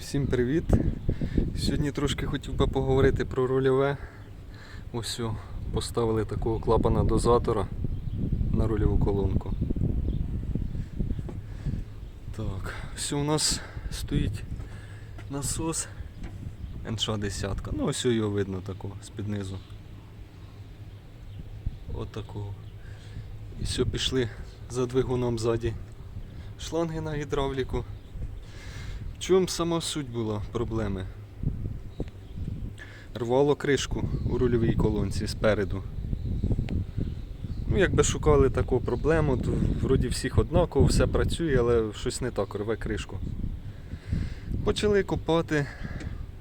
Всім привіт! Сьогодні трошки хотів би поговорити про рульове. Ось поставили такого клапана дозатора на рульову колонку. Так, все у нас стоїть насос НШ-10. Ну ось його видно такого з-під низу. От такого. І все, пішли за двигуном ззаді. Шланги на гідравліку. В чому сама суть була проблеми? Рвало кришку у рульовій колонці спереду. Ну, якби шукали таку проблему, то вроді всіх однаково, все працює, але щось не так, рве кришку. Почали копати,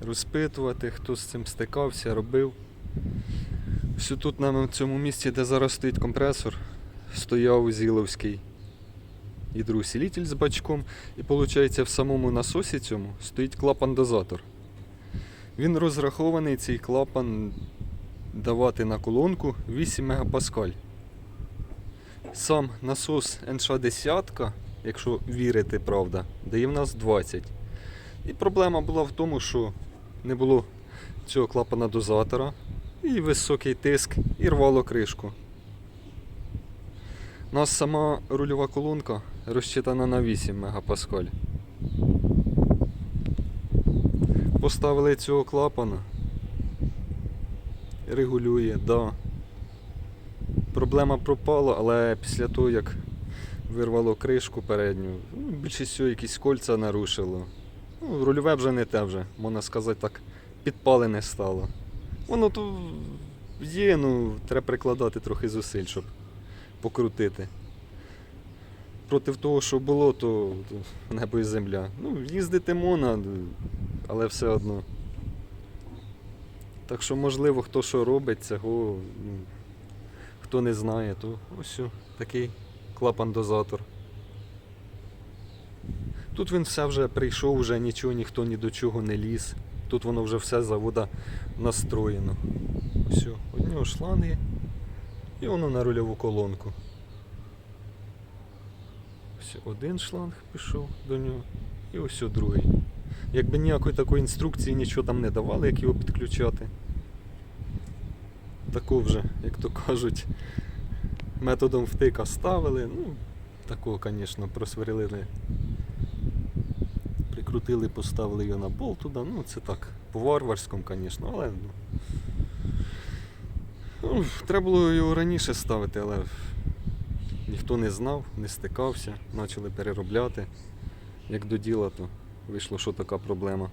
розпитувати, хто з цим стикався, робив. Все тут на цьому місці, де зараз стоїть компресор, стояв Зіловський гідроусилитель з бачком, і виходить в самому насосі цьому стоїть клапан-дозатор. Він розрахований цей клапан давати на колонку 8 мегапаскаль. Сам насос НШ-10, якщо вірити, правда, дає в нас 20. І проблема була в тому, що не було цього клапана дозатора, і високий тиск, і рвало кришку. У нас сама рульова колонка розчитана на 8 мегапаскаль. Поставили цього клапана. Регулює, да. Проблема пропала, але після того, як вирвало кришку передню, ну, більшість всього якісь кольця нарушило. Ну, рульове вже не те вже, можна сказати так, підпалене стало. Воно тут є, ну треба прикладати трохи зусиль, щоб покрутити. Проти того, що було, то, небо і земля. Ну, їздити можна, але все одно. Так що, можливо, хто що робить, цього, ну, хто не знає, то ось такий клапан-дозатор. Тут він все вже прийшов, вже нічого, ніхто ні до чого не ліз. Тут воно вже все завода настроєно. Ось, у нього шланги і воно на рульову колонку. Ось один шланг пішов до нього і ось другий. Якби ніякої такої інструкції нічого там не давали, як його підключати. Таку вже, як то кажуть, методом втика ставили. Ну, такого, звісно, просверлили. Прикрутили, поставили його на болт туди. Ну, це так, по-варварському, звісно, але ну. Ну, треба було його раніше ставити, але ніхто не знав, не стикався, почали переробляти. Як до діла, то вийшло, що така проблема.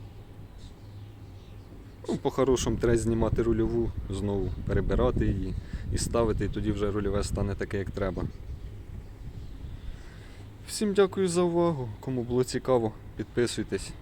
Ну, по-хорошому треба знімати рульову, знову перебирати її і ставити, і тоді вже рульове стане таке, як треба. Всім дякую за увагу. Кому було цікаво, підписуйтесь.